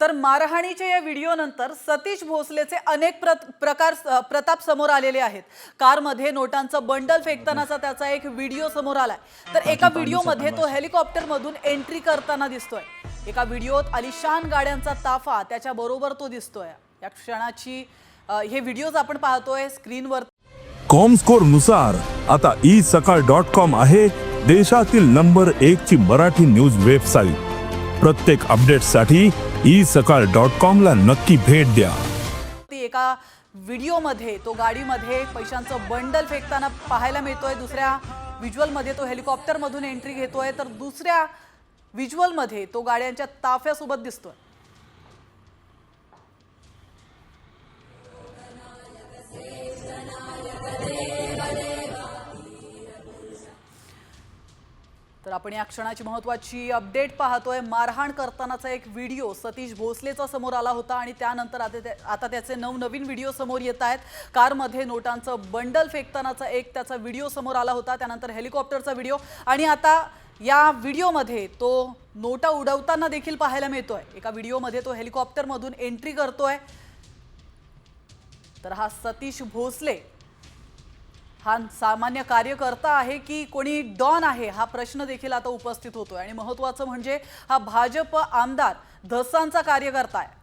तर मारहाणीच्या या व्हिडिओनंतर सतीश भोसलेचे अनेक प्र प्रकार प्रताप समोर आलेले आहेत. कारमध्ये नोटांचं बंडल फेकतानाचा त्याचा एक व्हिडिओ समोर आलाय. तर एका व्हिडिओमध्ये तो हेलिकॉप्टरमधून एंट्री करताना दिसतोय. एका व्हिडिओत अलिशान गाड्यांचा ताफा त्याच्या बरोबर तो दिसतोय. या क्षणाची हे व्हिडिओज आपण पाहतोय स्क्रीनवर. कॉमस्कोरनुसार आता ई सकाळ डॉट कॉम आहे देशातील नंबर एक ची मराठी न्यूज वेबसाईट. प्रत्येक अपडेटसाठी ई सकाळ डॉट कॉमला नक्की भेट द्या. एका व्हिडिओमध्ये तो गाडीमध्ये पैशांचं बंडल फेकताना पाहायला मिळतोय. दुसऱ्या व्हिज्युअलमध्ये तो हेलिकॉप्टरमधून एंट्री घेतोय. तर दुसऱ्या व्हिज्युअलमध्ये तो गाड्यांच्या ताफ्यासोबत दिसतोय. तर आपण या क्षणाची महत्वाची अपडेट पाहतोय. मारहाण करतानाचा एक व्हिडिओ सतीश भोसलेचा समोर आला होता आणि त्यानंतर आता त्या- आता त्याचे नवनवीन व्हिडिओ समोर येत आहेत. कारमध्ये नोटांचं बंडल फेकतानाचा एक त्याचा व्हिडिओ समोर आला होता. त्यानंतर हेलिकॉप्टरचा व्हिडिओ आणि आता या व्हिडिओमध्ये तो नोटा उडवताना देखील पाहायला मिळतोय. एका व्हिडिओमध्ये तो हेलिकॉप्टरमधून एंट्री करतोय. तर हा सतीश भोसले हा सामान्य कार्यकर्ता आहे की कोणी डॉन आहे हा प्रश्न देखील आता उपस्थित होतोय. आणि महत्वाचं म्हणजे हा भाजप आमदार धसांचा कार्यकर्ता आहे.